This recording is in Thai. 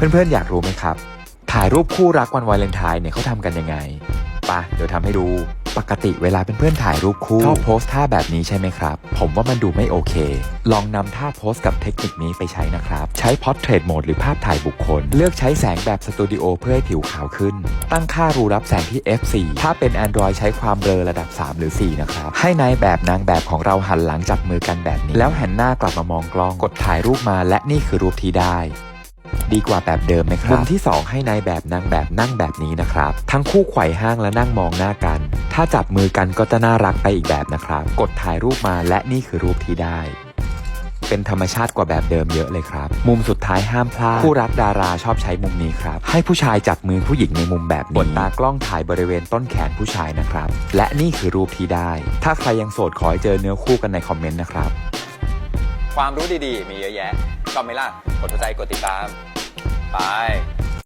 เพื่อนๆ อยากรู้ไหมครับ ถ่ายรูปคู่รักวันวาเลนไทน์เนี่ยเขาทำกันยังไงปะเดี๋ยวทำให้ดู ปกติเวลาเพื่อนๆถ่ายรูปคู่ชอบโพสท่าแบบนี้ใช่ไหมครับ ผมว่ามันดูไม่โอเค ลองนำท่าโพสกับเทคนิคนี้ไปใช้นะครับ ใช้ Portrait Mode หรือภาพถ่ายบุคคล เลือกใช้แสงแบบสตูดิโอเพื่อให้ผิวขาวขึ้น ตั้งค่ารูรับแสงที่ f4 ถ้าเป็น Android ใช้ความเบลอระดับ 3 หรือ 4 นะครับ ให้นายแบบนางแบบของเราหันหลังจับมือกันแบบนี้ แล้วหันหน้ากลับมามองกล้องกดถ่ายรูปมาและนี่คือรูปที่ได้ ดีกว่าแบบเดิมไหมครับมุมที่ 2 ให้นายแบบนางแบบนั่งแบบนี้นะครับ ทั้งคู่ไขว่ห้างและนั่งมองหน้ากัน ถ้าจับมือกันก็จะน่ารักไปอีกแบบนะครับ กดถ่ายรูปมาและนี่คือรูปที่ได้เป็นธรรมชาติกว่าแบบเดิมเยอะเลยครับ มุมสุดท้ายห้ามพลาดคู่รักดาราชอบใช้มุมนี้ครับ ให้ผู้ชายจับมือผู้หญิงในมุมแบบนี้บนตากล้องถ่ายบริเวณต้นแขนผู้ชายนะครับ และนี่คือรูปที่ได้ ถ้าใครยังโสดขอให้เจอเนื้อคู่กันในคอมเมนต์นะครับ ความรู้ดีๆ มีเยอะแยะชอบไหมล่ะกดหัวใจกดติดตาม 拜。